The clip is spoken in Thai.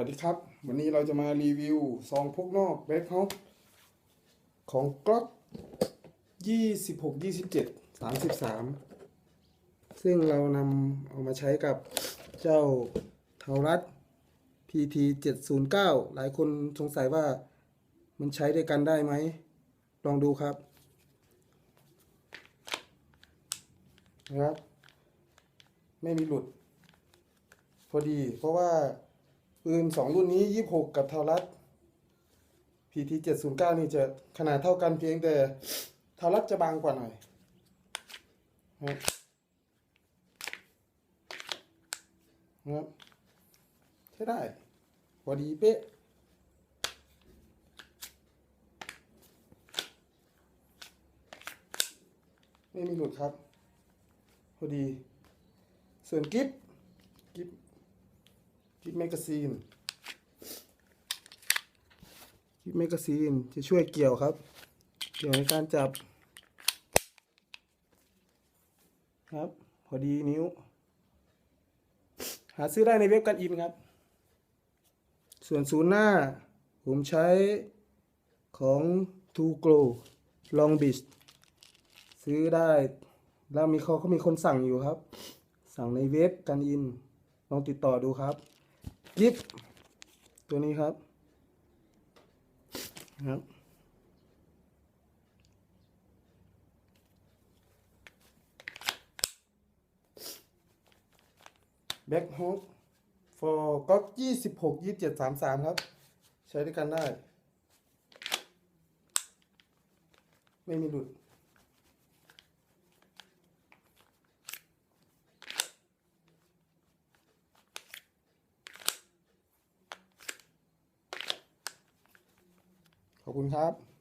วัสดีครับ วันนี้เราจะมารีวิวซองพกนอกแบ็คเฮาของกล็อกยี่สิบหกยี่สิบเจ็ดสามสิบสามซึ่งเรานำเอามาใช้กับเจ้าเทารัด PT เจ็ดศูนย์เก้าหลายคนสงสัยว่ามันใช้ด้วยกันได้ไหม ลองดูครับนะครับ ไม่มีหลุด พอดีเพราะว่า ปืนสองรุ่นนี้ยี่หกกับเทารัด PT เจ็ดศูนย์เก้านี่จะขนาดเท่ากันเพียงแต่เทารัดจะบางกว่าหน่อยนะครับนะครับใช้ได้พอดีเป๊ะไม่มีหลุดครับ พอดี ส่วนกิฟกิฟ กิฟแมกกาซีนกิฟแมกกาซีนจะช่วยเกี่ยวครับ เกี่ยวในการจับ ครับพอดีนิ้ว หาซื้อได้ในเว็บกันอินครับ ส่วนศูนย์หน้า ผมใช้ของ t o g l o Long Beach ซื้อได้แล้วมีเขาเขามีคนสั่งอยู่ครับ สั่งในเว็บกันอิน ลองติดต่อดูครับ กิฟตัวนี้ครับครับแบ็คฮ o ก for ก๊อกยี่สิบหกยี่สิบเจ็ดสามสามครับ ใช้ด้วยกันได้ ไม่มีหลุด ขอบคุณครับ